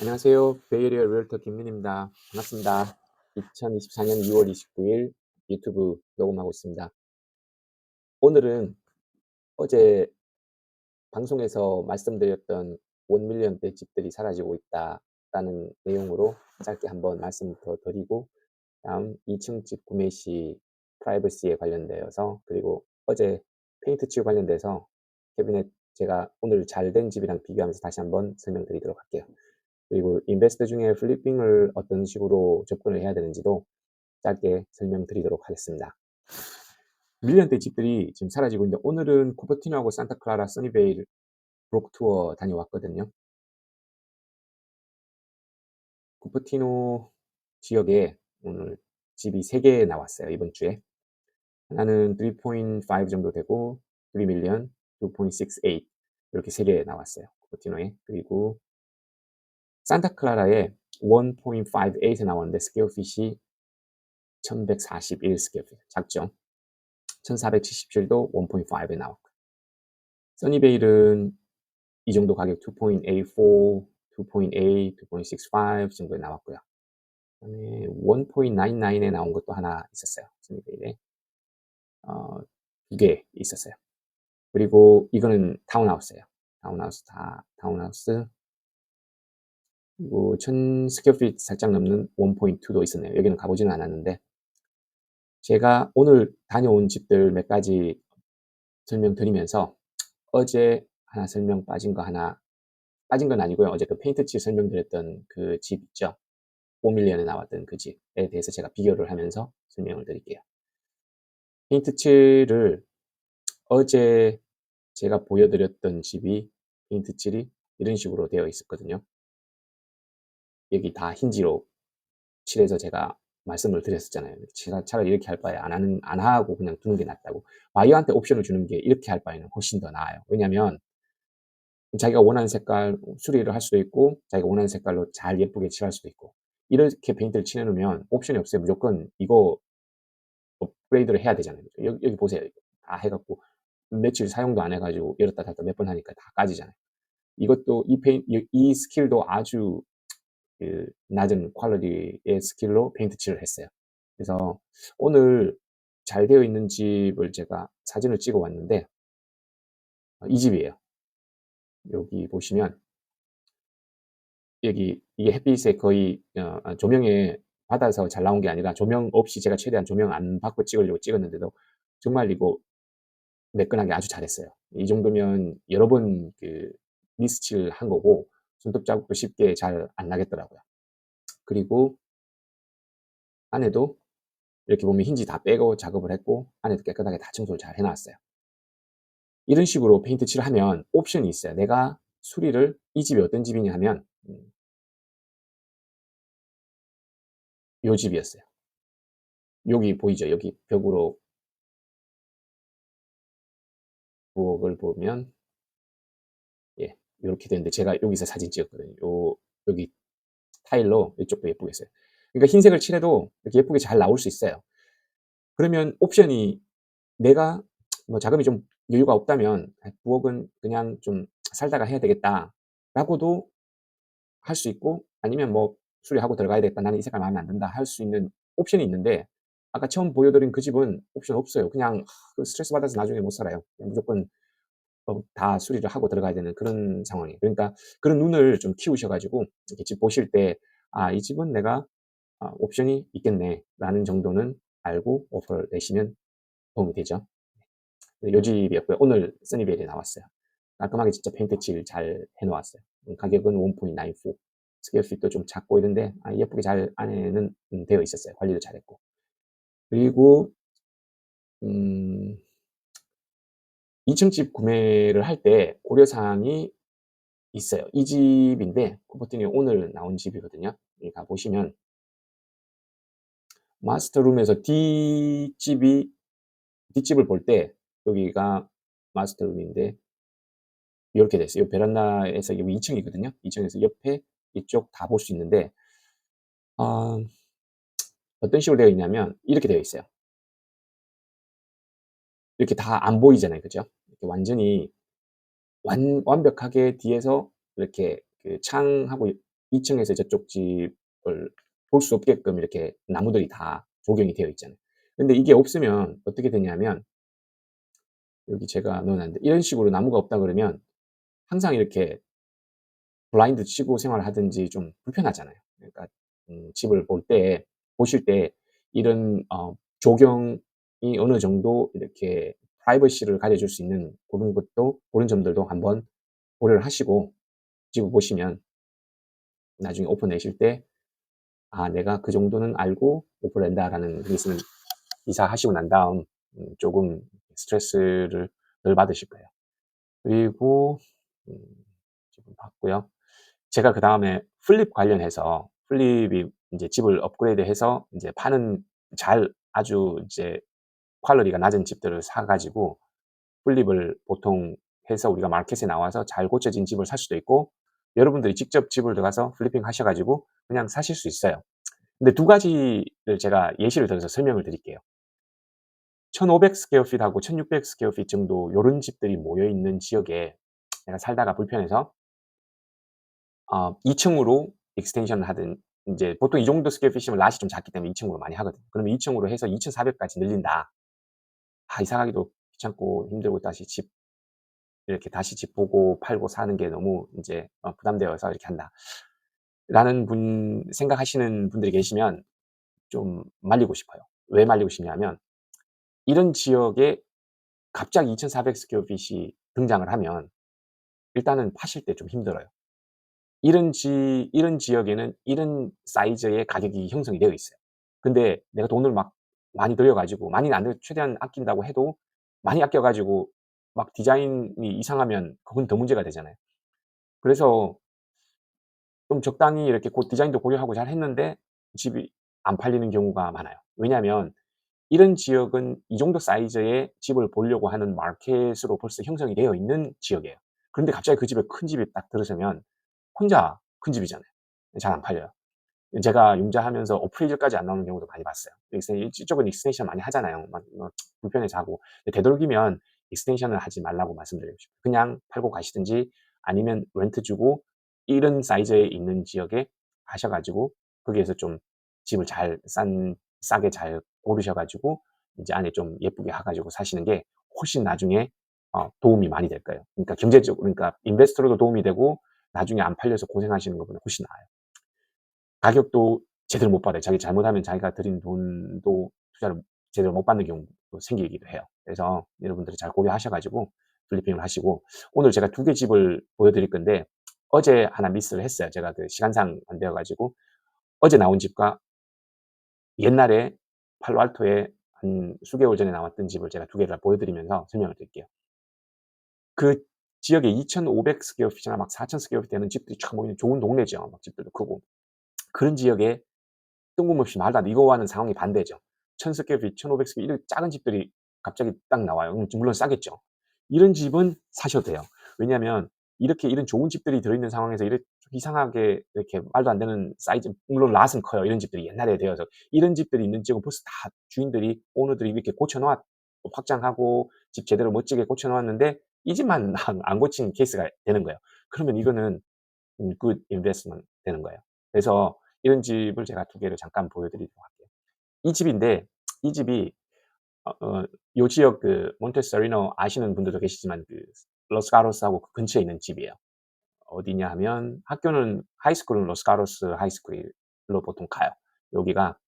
안녕하세요. 베이에리어 리얼터 김민입니다. 반갑습니다. 2024년 2월 29일 유튜브 녹음하고 있습니다. 오늘은 어제 방송에서 말씀드렸던 원밀리언대 집들이 사라지고 있다라는 내용으로 짧게 한번 말씀 더 드리고 다음 2층 집 구매 시 프라이버시에 관련되어서 그리고 어제 페인트 칠 관련돼서 캐비넷 제가 오늘 잘 된 집이랑 비교하면서 다시 한번 설명드리도록 할게요. 그리고 인베스트 중에 플리핑을 어떤 식으로 접근을 해야 되는지도 짧게 설명드리도록 하겠습니다. 밀리언대 집들이 지금 사라지고 있는데 오늘은 쿠퍼티노하고 산타클라라 써니베일 브록 투어 다녀왔거든요. 쿠퍼티노 지역에 오늘 집이 3개 나왔어요. 이번 주에. 하나는 3.5 정도 되고 3밀리언, 2.68 이렇게 3개 나왔어요. 쿠퍼티노에. 그리고 산타클라라에 1.58에 나왔는데 스퀘어핏이 1141 스퀘어핏 작죠. 1477도 1.5에 나왔고 써니베일은 이 정도 가격 2.84, 2.8, 2.65 정도에 나왔고요. 그다음에 1.99에 나온 것도 하나 있었어요. 써니베일에 어, 두 개 있었어요. 그리고 이거는 타운하우스예요. 타운하우스 다 타운하우스 그리고 1000 스퀘어핏 살짝 넘는 1.2도 있었네요. 여기는 가보지는 않았는데 제가 오늘 다녀온 집들 몇 가지 설명드리면서 어제 하나 설명 빠진 거 하나 빠진 건 아니고요. 어제 그 페인트 칠 설명드렸던 그 집 있죠. 5밀리언에 나왔던 그 집에 대해서 제가 비교를 하면서 설명을 드릴게요. 페인트 칠을 어제 제가 보여드렸던 집이 페인트 칠이 이런 식으로 되어 있었거든요. 여기 다 힌지로 칠해서 제가 말씀을 드렸었잖아요. 제가 차라리 이렇게 할 바에 안 하는, 안 하고 그냥 두는 게 낫다고. 바이어한테 옵션을 주는 게 이렇게 할 바에는 훨씬 더 나아요. 왜냐면 자기가 원하는 색깔 수리를 할 수도 있고, 자기가 원하는 색깔로 잘 예쁘게 칠할 수도 있고, 이렇게 페인트를 칠해놓으면 옵션이 없어요. 무조건 이거 업그레이드를 해야 되잖아요. 여기, 여기 보세요. 다 해갖고 며칠 사용도 안 해가지고 열었다 닫았다 몇 번 하니까 다 까지잖아요. 이것도 이 페인, 이 스킬도 아주 그 낮은 퀄리티의 스킬로 페인트 칠을 했어요. 그래서 오늘 잘 되어 있는 집을 제가 사진을 찍어 왔는데 어, 이 집이에요. 여기 보시면 여기 이게 햇빛에 거의 어, 아, 조명에 받아서 잘 나온 게 아니라 조명 없이 제가 최대한 조명 안 받고 찍으려고 찍었는데도 정말 이거 매끈하게 아주 잘했어요. 이 정도면 여러 번 그 미스칠 한 거고 손톱 자국도 쉽게 잘 안 나겠더라고요. 그리고 안에도 이렇게 보면 힌지 다 빼고 작업을 했고 안에도 깨끗하게 다 청소를 잘 해놨어요. 이런 식으로 페인트 칠을 하면 옵션이 있어요. 내가 수리를 이 집이 어떤 집이냐 하면 음, 요 집이었어요. 여기 보이죠? 여기 벽으로 부엌을 보면 예, 이렇게 되는데 제가 여기서 사진 찍었거든요. 요 여기 타일로 이쪽도 예쁘게 했어요. 그러니까 흰색을 칠해도 이렇게 예쁘게 잘 나올 수 있어요. 그러면 옵션이 내가 뭐 자금이 좀 여유가 없다면 아, 부엌은 그냥 좀 살다가 해야 되겠다라고도 할 수 있고 아니면 뭐 수리하고 들어가야 되겠다. 나는 이 색깔 마음에 안 든다. 할 수 있는 옵션이 있는데 아까 처음 보여드린 그 집은 옵션 없어요. 그냥 그 스트레스 받아서 나중에 못 살아요. 무조건 어, 다 수리를 하고 들어가야 되는 그런 상황이에요. 그러니까 그런 눈을 좀 키우셔가지고 이렇게 집 보실 때, 아, 이 집은 내가 아, 옵션이 있겠네. 라는 정도는 알고 오퍼를 내시면 도움이 되죠. 네, 요 집이었고요. 오늘 써니벨이 나왔어요. 깔끔하게 진짜 페인트 칠 잘 해놓았어요. 음, 가격은 1.94. 스퀘어핏도 좀 작고 이런데 아, 예쁘게 잘 안에는 음, 되어 있었어요. 관리도 잘했고. 그리고 음, 2층 집 구매를 할 때 고려사항이 있어요. 이 집인데 쿠퍼틴이 오늘 나온 집이거든요. 가 보시면 마스터룸에서 뒷집이 뒷집을 볼 때 여기가 마스터룸인데 이렇게 됐어요. 이 베란다에서 여기 2층이거든요. 2층에서 옆에 이쪽 다 볼 수 있는데 어, 어떤 식으로 되어 있냐면 이렇게 되어 있어요. 이렇게 다 안 보이잖아요. 그죠? 이렇게 완전히 완, 완벽하게 뒤에서 이렇게 그 창하고 2 층에서 저쪽 집을 볼 수 없게끔 이렇게 나무들이 다 조경이 되어 있잖아요. 근데 이게 없으면 어떻게 되냐면 여기 제가 넣어 놨는데 이런 식으로 나무가 없다 그러면 항상 이렇게 블라인드 치고 생활을 하든지 좀 불편하잖아요. 그러니까 음 집을 볼 때 보실 때 이런 어 조경이 어느 정도 이렇게 프라이버시를 가져줄 수 있는 고런 것도 고런 점들도 한번 고려를 하시고 집을 보시면 나중에 오퍼 내실 때 '아 내가 그 정도는 알고 오퍼를 낸다.'라는 그게 있으면 이사하시고 난 다음 음 조금 스트레스를 덜 받으실 거예요. 그리고 음 집을 봤고요. 제가 그 다음에 플립 관련해서 플립이 인제 집을 업그레이드해서 인제 파는 잘 아주 이제 퀄리티가 낮은 집들을 사 가지고 플립을 보통 해서 우리가 마켓에 나와서 잘 고쳐진 집을 살 수도 있고 여러분들이 직접 집을 들어가서 플리핑 하셔 가지고 그냥 사실 수 있어요. 근데 2 가지를 제가 예시를 들어서 설명을 드릴게요. 1,500 스퀘어 핏하고 1,600 스퀘어 핏 정도 요런 집들이 모여 있는 지역에 내가 살다가 불편해서 어 2 층으로 익스텐션을 하든 인제 보통 이 정도 스퀘어 핏이면 랏이 좀 작기 때문에 2 층으로 많이 하거든요. 그러면 2 층으로 해서 2,400 까지 늘린다. 아 이사 가기도 귀찮고 힘들고 다시 집 이렇게 다시 집 보고 팔고 사는 게 너무 인제 어 부담되어서 이렇게 한다. 라는 분 생각하시는 분들이 계시면 좀 말리고 싶어요. 왜 말리고 싶냐면 이런 지역에 갑자기 2,400 스퀘어 핏이 등장을 하면 일단은 파실 때 좀 힘들어요. 이런 지 이런 지역에는 이런 사이즈의 가격이 형성이 되어 있어요. 근데 내가 돈을 막 많이 들여 가지고 많이는 안 들여도 최대한 아낀다고 해도 많이 아껴 가지고 막 디자인이 이상하면 그건 더 문제가 되잖아요. 그래서 좀 적당히 이렇게 고 디자인도 고려하고 잘 했는데 집이 안 팔리는 경우가 많아요. 왜냐하면 이런 지역은 이 정도 사이즈의 집을 보려고 하는 마켓으로 벌써 형성이 되어 있는 지역이에요. 그런데 갑자기 그 집에 큰 집이 딱 들어서면 혼자 큰 집이잖아요. 잘 안 팔려요. 제가 융자하면서 어프레이즈까지 안 나오는 경우도 많이 봤어요. 이쪽은 익스텐션 많이 하잖아요. 막 막 불편해서 하고. 되도록이면 익스텐션을 하지 말라고 말씀드리고 싶어요. 그냥 팔고 가시든지 아니면 렌트 주고 이런 사이즈에 있는 지역에 가셔 가지고 거기에서 좀 집을 잘 싼 싸게 잘 고르셔 가지고 인제 안에 좀 예쁘게 하 가지고 사시는 게 훨씬 나중에 어 도움이 많이 될 거예요. 그러니까 경제적으로 그러니까 인베스터로도 도움이 되고 나중에 안 팔려서 고생하시는 것보다 훨씬 나아요. 가격도 제대로 못 받아요. 자기 잘못하면 자기가 들인 돈도 투자를 제대로 못 받는 경우도 생기기도 해요. 그래서 여러분들이 잘 고려하셔 가지고 플리핑을 하시고 오늘 제가 2개 집을 보여 드릴 건데 어제 하나 미스를 했어요. 제가 그 시간상 안 되어 가지고 어제 나온 집과 옛날에 팔로알토에 한 수개월 전에 나왔던 집을 제가 2 개를 다 보여 드리면서 설명을 드릴게요. 그 지역에 2,500 스퀘어 핏이나 막 4,000 스퀘어 핏 되는 집들이 쫙 모이는 좋은 동네죠. 막 집들도 크고. 그런 지역에 뜬금없이 말도 안 돼 이거와는 상황이 반대죠. 1,000 스퀘어 핏, 1,500 스퀘어 이런 작은 집들이 갑자기 딱 나와요. 그럼 물론 싸겠죠. 이런 집은 사셔도 돼요. 왜냐하면 이렇게 이런 좋은 집들이 들어있는 상황에서 이렇게 이상하게 이렇게 말도 안 되는 사이즈 물론 랏은 커요. 이런 집들이 옛날에 되어서. 이런 집들이 있는 지역은 벌써 다 주인들이 오너들이 이렇게 고쳐 놓았 확장하고 집 제대로 멋지게 고쳐 놓았는데 이 집만 안안 고친 케이스가 되는 거예요. 그러면 이거는 음 good investment 되는 거예요. 그래서 이런 집을 제가 2 개를 잠깐 보여 드리도록 할게요. 이 집인데 이 집이 어어요 지역 그 몬테소리노 아시는 분들도 계시지만 그 로스가로스하고 그 근처에 있는 집이에요. 어디냐 하면 학교는 하이스쿨은 로스가로스 하이스쿨로 보통 가요. 여기가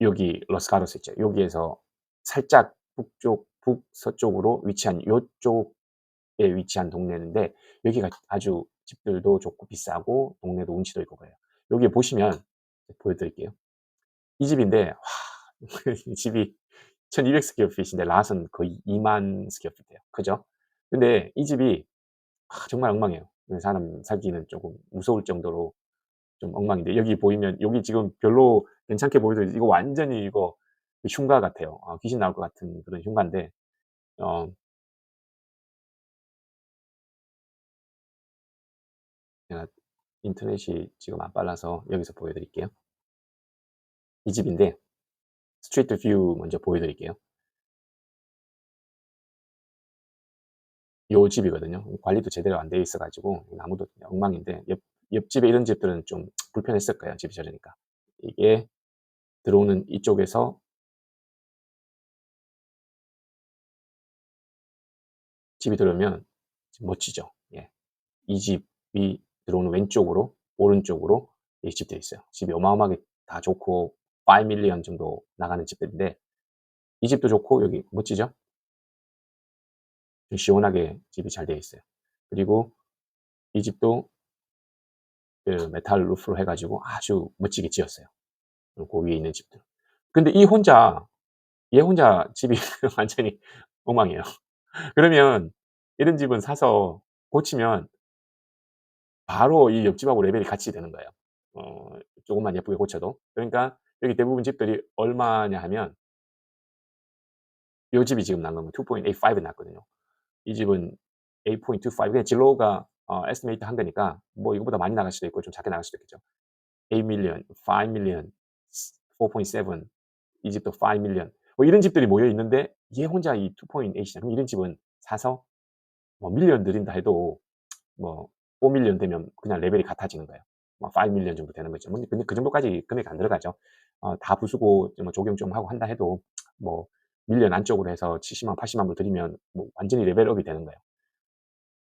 여기 로스가로스 있죠. 여기에서 살짝 북쪽 북서쪽으로 위치한 요쪽에 위치한 동네인데 여기가 아주 집들도 좋고 비싸고 동네도 운치도 있고 그래요. 여기 보시면 보여 드릴게요. 이 집인데 와 이 집이 1,200 스퀘어 핏인데 랏은 거의 20,000 스퀘어 핏 돼요. 그죠? 근데 이 집이 아 정말 엉망이에요. 사람 살기는 쪼금 무서울 정도로 좀 엉망인데 여기 보이면 여기 지금 별로 괜찮게 보여도 이거 완전히 이거 그 흉가 같아요. 아 귀신 나올 것 같은 그런 흉가인데 어 인터넷이 지금 안 빨라서 여기서 보여 드릴게요. 이 집인데 스트리트 뷰 먼저 보여 드릴게요. 요 집이거든요. 관리도 제대로 안돼 있어 가지고 나무도 엉망인데 옆 옆집에 이런 집들은 좀 불편했을 거예요, 집이 저러니까. 이게 들어오는 이쪽에서 집이 들어오면 멋지죠. 예. 이 집이 들어오는 왼쪽으로 오른쪽으로 이 집들이 있어요. 집이 어마어마하게 다 좋고 5,000,000 정도 나가는 집들인데 이 집도 좋고 여기 멋지죠? 좀 시원하게 집이 잘 되어 있어요. 그리고 이 집도 그 메탈 루프로 해 가지고 아주 멋지게 지었어요. 그 위에 있는 집들. 근데 이 혼자 얘 혼자 집이 완전히 엉망이에요. 그러면 이런 집은 사서 고치면 바로 이 옆집하고 레벨이 같이 되는 거예요. 어 조금만 예쁘게 고쳐도. 그러니까 여기 대부분 집들이 얼마냐 하면 요 집이 지금 난 거는 2.85에 났거든요. 이 집은 8.25 그냥 진로가 어 에스티메이트 한 거니까 뭐 이거보다 많이 나갈 수도 있고 좀 작게 나갈 수도 있겠죠. 8,000,000, 5,000,000, 4.7 이 집도 5,000,000뭐 이런 집들이 모여 있는데 얘 혼자 이 2.8이냐. 그럼 이런 집은 사서 뭐1,000,000 들인다 해도 뭐 4,000,000 되면 그냥 레벨이 같아지는 거예요. 뭐5,000,000 정도 되는 거죠. 뭐 근데 그 정도까지 금액이 안 들어가죠. 어 다 부수고 뭐 조경 좀 하고 한다 해도 뭐1,000,000 안쪽으로 해서 700,000, 800,000불 들이면 뭐 완전히 레벨업이 되는 거예요.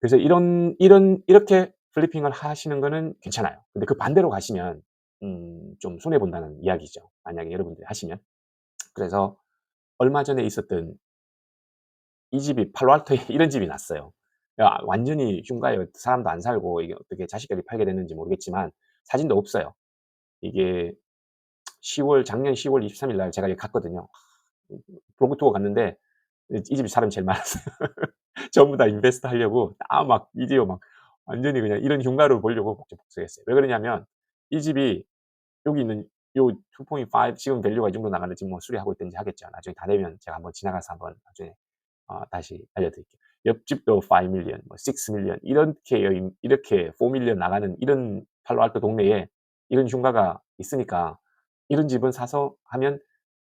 그래서 이런 이런 이렇게 플리핑을 하시는 거는 괜찮아요. 근데 그 반대로 가시면 음 좀 손해 본다는 이야기죠, 만약에 여러분들이 하시면. 그래서 얼마 전에 있었던 이 집이 팔로알토에 이런 집이 났어요. 야 완전히 흉가예요. 사람도 안 살고 이게 어떻게 자식까지 팔게 됐는지 모르겠지만 사진도 없어요. 이게 10월 작년 10월 23일 날 제가 여기 갔거든요. 블로그 투어 갔는데 이 집이 사람이 제일 많았어요. 전부 다 인베스트 하려고 다 막 이디어 막 완전히 그냥 이런 흉가를 보려고 복적복적했어요. 왜 그러냐면 이 집이 여기 있는 요 2.5 지금 밸류가 이 정도 나가는데 지금 뭐 수리하고 있든지 하겠죠. 나중에 다 되면 제가 한번 지나가서 한번 나중에 어 다시 알려드릴게요. 옆집도 5,000,000뭐6,000,000 이렇게 이렇게 4,000,000 나가는 이런 팔로알토 동네에 이런 흉가가 있으니까 이런 집은 사서 하면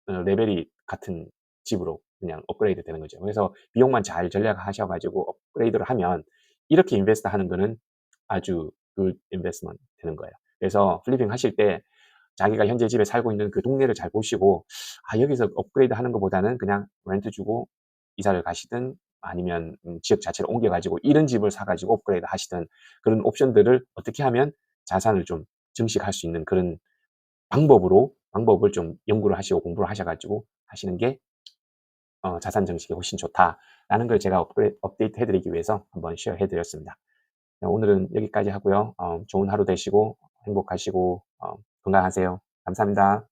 어 레벨이 같은 집으로 그냥 업그레이드 되는 거죠. 그래서 비용만 잘 전략하셔 가지고 업그레이드를 하면 이렇게 인베스트 하는 거는 아주 굿 인베스트먼트 되는 거예요. 그래서 플리핑 하실 때 자기가 현재 집에 살고 있는 그 동네를 잘 보시고 아 여기서 업그레이드 하는 것보다는 그냥 렌트 주고 이사를 가시든 아니면 음 지역 자체를 옮겨 가지고 이런 집을 사 가지고 업그레이드 하시든 그런 옵션들을 어떻게 하면 자산을 좀 증식할 수 있는 그런 방법으로 방법을 좀 연구를 하시고 공부를 하셔 가지고 하시는 게 어 '자산 증식에 훨씬 좋다.'라는 걸 제가 업그레 업데이트 해 드리기 위해서 한번 쉐어 해 드렸습니다. 네 오늘은 여기까지 하고요. 어 좋은 하루 되시고 행복하시고 어 건강하세요. 감사합니다.